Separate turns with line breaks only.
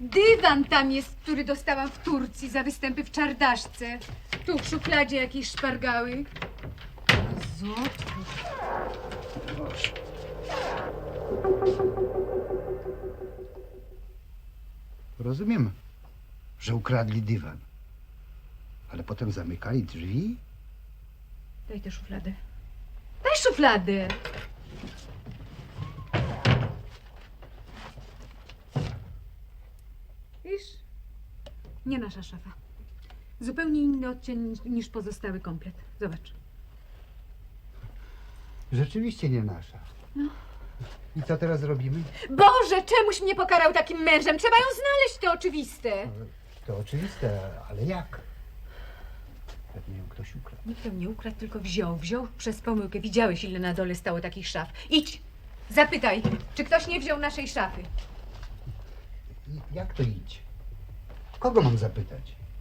Dywan tam jest, który dostałam w Turcji za występy w czardaszce. Tu w szufladzie jakieś szpargały. Zotwórz.
Rozumiem, że ukradli dywan. Ale potem zamykali drzwi?
Daj tę szufladę. Daj szufladę! Nie nasza szafa. Zupełnie inny odcień niż- pozostały komplet. Zobacz.
Rzeczywiście nie nasza. I co teraz robimy?
Boże, czemuś mnie pokarał takim mężem? Trzeba ją znaleźć, to oczywiste.
To oczywiste, ale jak? Pewnie ją ktoś ukradł.
Nikt ją nie ukradł, tylko wziął. Wziął przez pomyłkę. Widziałeś, ile na dole stało takich szaf. Idź, zapytaj, czy ktoś nie wziął naszej szafy.
I jak to idź? Kogo mam zapytać?